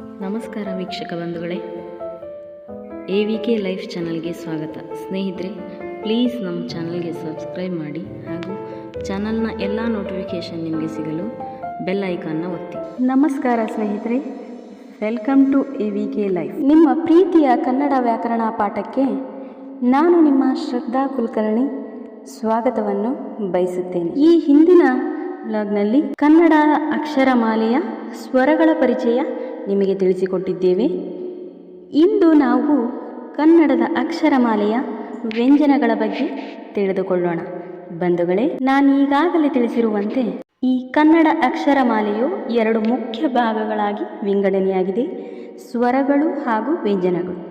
ನಮಸ್ಕಾರ ವೀಕ್ಷಕ ಬಂಧುಗಳೇ. ಎ ವಿ ಕೆ ಲೈಫ್ ಚಾನಲ್ಗೆ ಸ್ವಾಗತ. ಸ್ನೇಹಿತರೆ, ಪ್ಲೀಸ್ ನಮ್ಮ ಚಾನಲ್ಗೆ ಸಬ್ಸ್ಕ್ರೈಬ್ ಮಾಡಿ ಹಾಗೂ ಚಾನಲ್ನ ಎಲ್ಲ ನೋಟಿಫಿಕೇಷನ್ ನಿಮಗೆ ಸಿಗಲು ಬೆಲ್ ಐಕಾನ್ನ ಒತ್ತಿ. ನಮಸ್ಕಾರ ಸ್ನೇಹಿತರೆ, welcome to A V K life. ನಿಮ್ಮ ಪ್ರೀತಿಯ ಕನ್ನಡ ವ್ಯಾಕರಣ ಪಾಠಕ್ಕೆ ನಾನು ನಿಮ್ಮ ಶ್ರದ್ಧಾ ಕುಲಕರ್ಣಿ ಸ್ವಾಗತವನ್ನು ಬಯಸುತ್ತೇನೆ. ಈ ಹಿಂದಿನ ಬ್ಲಾಗ್ನಲ್ಲಿ ಕನ್ನಡ ಅಕ್ಷರಮಾಲೆಯ ಸ್ವರಗಳ ಪರಿಚಯ ನಿಮಗೆ ತಿಳಿಸಿಕೊಟ್ಟಿದ್ದೇವೆ. ಇಂದು ನಾವು ಕನ್ನಡದ ಅಕ್ಷರಮಾಲೆಯ ವ್ಯಂಜನಗಳ ಬಗ್ಗೆ ತಿಳಿದುಕೊಳ್ಳೋಣ. ಬಂಧುಗಳೇ, ನಾನು ಈಗಾಗಲೇ ತಿಳಿಸಿರುವಂತೆ ಈ ಕನ್ನಡ ಅಕ್ಷರಮಾಲೆಯು ಎರಡು ಮುಖ್ಯ ಭಾಗಗಳಾಗಿ ವಿಂಗಡಣೆಯಾಗಿದೆ ಸ್ವರಗಳು ಹಾಗೂ ವ್ಯಂಜನಗಳು.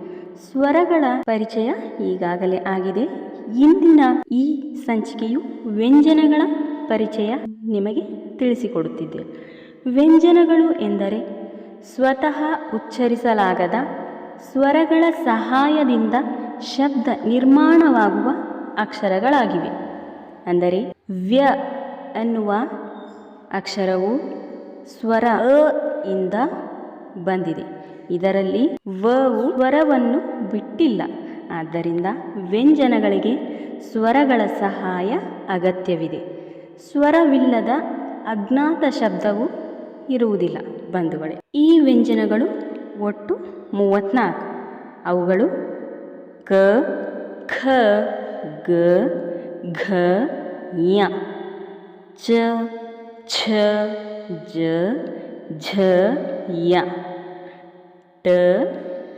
ಸ್ವರಗಳ ಪರಿಚಯ ಈಗಾಗಲೇ ಆಗಿದೆ. ಇಂದಿನ ಈ ಸಂಚಿಕೆಯು ವ್ಯಂಜನಗಳ ಪರಿಚಯ ನಿಮಗೆ ತಿಳಿಸಿಕೊಡುತ್ತಿದ್ದೆ ವ್ಯಂಜನಗಳು ಎಂದರೆ ಸ್ವತಃ ಉಚ್ಚರಿಸಲಾಗದ ಸ್ವರಗಳ ಸಹಾಯದಿಂದ ಶಬ್ದ ನಿರ್ಮಾಣವಾಗುವ ಅಕ್ಷರಗಳಾಗಿವೆ. ಅಂದರೆ ವ್ಯ ಅನ್ನುವ ಅಕ್ಷರವು ಸ್ವರ ಅ ಇಂದ ಬಂದಿದೆ. ಇದರಲ್ಲಿ ವವು ಸ್ವರವನ್ನು ಬಿಟ್ಟಿಲ್ಲ. ಆದ್ದರಿಂದ ವ್ಯಂಜನಗಳಿಗೆ ಸ್ವರಗಳ ಸಹಾಯ ಅಗತ್ಯವಿದೆ. ಸ್ವರವಿಲ್ಲದ ಅಜ್ಞಾತ ಶಬ್ದವು ಇರುವುದಿಲ್ಲ. ಬಂಧುಗಳೇ. ಈ ವ್ಯಂಜನಗಳು ಒಟ್ಟು ಮೂವತ್ತ್ನಾಲ್ಕು. ಅವುಗಳು ಕ, ಖ, ಗ, ಘ, ಯ. ಚ, ಛ, ಜ, ಝ, ಯ. ಟ,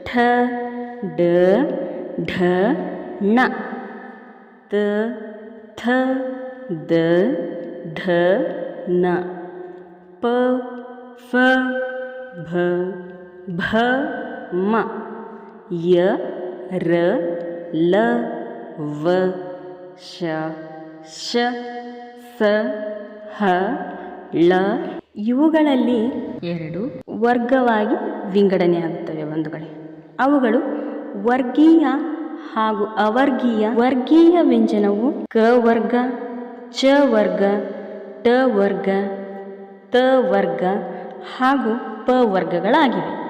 ಠ, ಡ, ಢ, ಣ. ತ, ಥ, ದ, ಢ ನ ಪ ಭ ಭ ಮ, ಯ, ರ, ಲ, ವ, ಶ ಶ, ಸ, ಹ, ಳ. ಇವುಗಳಲ್ಲಿ ಎರಡು ವರ್ಗವಾಗಿ ವಿಂಗಡಣೆಯಾಗುತ್ತವೆ ಬಂಧುಗಳೇ ಅವುಗಳು ವರ್ಗೀಯ ಹಾಗೂ ಅವರ್ಗೀಯ. ವರ್ಗೀಯ ವ್ಯಂಜನವು ಕ ವರ್ಗ, ಚ ವರ್ಗ, ಟ ವರ್ಗ, ತ ವರ್ಗ ಹಾಗೂ ಪ ವರ್ಗಗಳಾಗಿವೆ.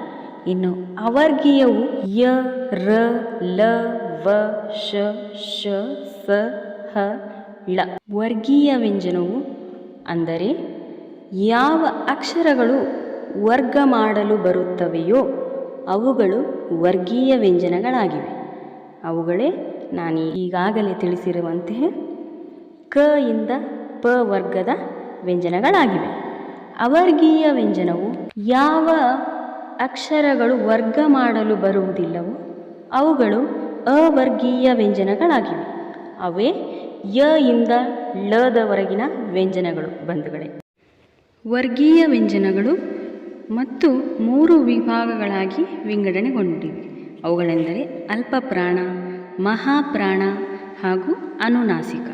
ಇನ್ನು ಅವರ್ಗೀಯವು ಯ, ರ, ಲ, ವ, ಶ ಶ, ಸ, ಹ, ಳ. ವರ್ಗೀಯ ವ್ಯಂಜನವು ಅಂದರೆ ಯಾವ ಅಕ್ಷರಗಳು ವರ್ಗ ಮಾಡಲು ಬರುತ್ತವೆಯೋ ಅವುಗಳು ವರ್ಗೀಯ ವ್ಯಂಜನಗಳಾಗಿವೆ. ಅವುಗಳೇ ನಾನು ಈಗಾಗಲೇ ತಿಳಿಸಿರುವಂತೆ ಕ ಇಂದ ಪ ವರ್ಗದ ವ್ಯಂಜನಗಳಾಗಿವೆ. ಅವರ್ಗೀಯ ವ್ಯಂಜನವು ಯಾವ ಅಕ್ಷರಗಳು ವರ್ಗ ಮಾಡಲು ಬರುವುದಿಲ್ಲವೋ ಅವುಗಳು ಅವರ್ಗೀಯ ವ್ಯಂಜನಗಳಾಗಿವೆ. ಅವೇ ಯ ಇಂದ ಲದವರೆಗಿನ ವ್ಯಂಜನಗಳು ಬಂಧುಗಳೇ. ವರ್ಗೀಯ ವ್ಯಂಜನಗಳು ಮತ್ತು ಮೂರು ವಿಭಾಗಗಳಾಗಿ ವಿಂಗಡಣೆಗೊಂಡಿವೆ. ಅವುಗಳೆಂದರೆ ಅಲ್ಪಪ್ರಾಣ, ಮಹಾಪ್ರಾಣ ಹಾಗೂ ಅನುನಾಸಿಕ.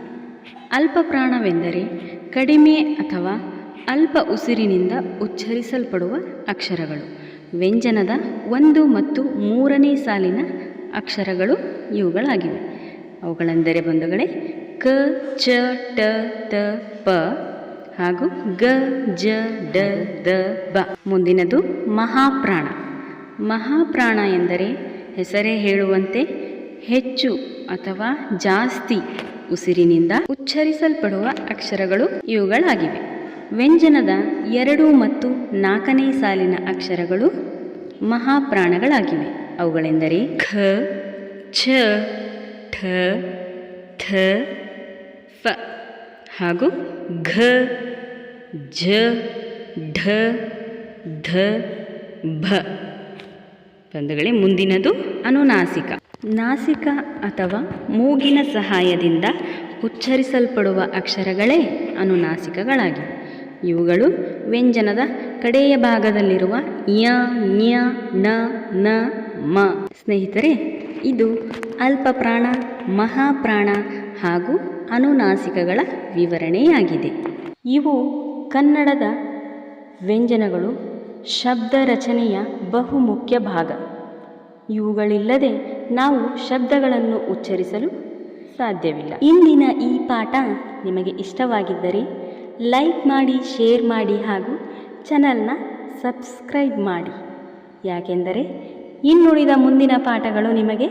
ಅಲ್ಪಪ್ರಾಣವೆಂದರೆ ಕಡಿಮೆ ಅಥವಾ ಅಲ್ಪ ಉಸಿರಿನಿಂದ ಉಚ್ಚರಿಸಲ್ಪಡುವ ಅಕ್ಷರಗಳು. ವ್ಯಂಜನದ ಒಂದು ಮತ್ತು ಮೂರನೇ ಸಾಲಿನ ಅಕ್ಷರಗಳು ಇವುಗಳಾಗಿವೆ. ಅವುಗಳೆಂದರೆ ಬಂಧುಗಳೇ, ಕ, ಚ, ಟ, ತ, ಪ ಹಾಗೂ ಗ, ಜ, ಡ, ದ, ಬ. ಮುಂದಿನದು ಮಹಾಪ್ರಾಣ. ಮಹಾಪ್ರಾಣ ಎಂದರೆ ಹೆಸರೇ ಹೇಳುವಂತೆ ಹೆಚ್ಚು ಅಥವಾ ಜಾಸ್ತಿ ಉಸಿರಿನಿಂದ ಉಚ್ಚರಿಸಲ್ಪಡುವ ಅಕ್ಷರಗಳು ಇವುಗಳಾಗಿವೆ. ವ್ಯಂಜನದ ಎರಡು ಮತ್ತು ನಾಲ್ಕನೇ ಸಾಲಿನ ಅಕ್ಷರಗಳು ಮಹಾಪ್ರಾಣಗಳಾಗಿವೆ. ಅವುಗಳೆಂದರೆ ಖ, ಛ, ಠ, ಥ, ಫ ಹಾಗೂ ಘ ಝ ಢ, ಧ, ಭ. ಬಂಧುಗಳೇ, ಮುಂದಿನದು ಅನುನಾಸಿಕ. ನಾಸಿಕ ಅಥವಾ ಮೂಗಿನ ಸಹಾಯದಿಂದ ಉಚ್ಚರಿಸಲ್ಪಡುವ ಅಕ್ಷರಗಳೇ ಅನುನಾಸಿಕಗಳಾಗಿವೆ. ಇವುಗಳು ವ್ಯಂಜನದ ಕಡೆಯ ಭಾಗದಲ್ಲಿರುವ ಯ, ನ್ಯ, ನ ನ, ಮ. ಸ್ನೇಹಿತರೆ, ಇದು ಅಲ್ಪಪ್ರಾಣ ಮಹಾಪ್ರಾಣ ಹಾಗೂ ಅನುನಾಸಿಕಗಳ ವಿವರಣೆಯಾಗಿದೆ. ಇವು ಕನ್ನಡದ ವ್ಯಂಜನಗಳು ಶಬ್ದ ರಚನೆಯ ಬಹುಮುಖ್ಯ ಭಾಗ. ಇವುಗಳಿಲ್ಲದೆ ನಾವು ಶಬ್ದಗಳನ್ನು ಉಚ್ಚರಿಸಲು ಸಾಧ್ಯವಿಲ್ಲ. ಇಂದಿನ ಈ ಪಾಠ ನಿಮಗೆ ಇಷ್ಟವಾಗಿದ್ದರೆ ಲೈಕ್ ಮಾಡಿ, ಶೇರ್ ಮಾಡಿ ಹಾಗೂ ಚಾನಲ್ನ ಸಬ್ಸ್ಕ್ರೈಬ್ ಮಾಡಿ. ಯಾಕೆಂದರೆ ಇನ್ನುಳಿದ ಮುಂದಿನ ಪಾಠಗಳು ನಿಮಗೆ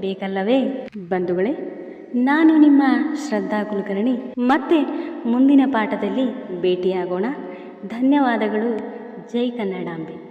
ಬೇಕಲ್ಲವೇ? ಬಂಧುಗಳೇ, ನಾನು ನಿಮ್ಮ ಶ್ರದ್ಧಾ ಕುಲಕರ್ಣಿ. ಮತ್ತೆ ಮುಂದಿನ ಪಾಠದಲ್ಲಿ ಭೇಟಿಯಾಗೋಣ. ಧನ್ಯವಾದಗಳು. ಜೈ ಕನ್ನಡಾಂಬೆ.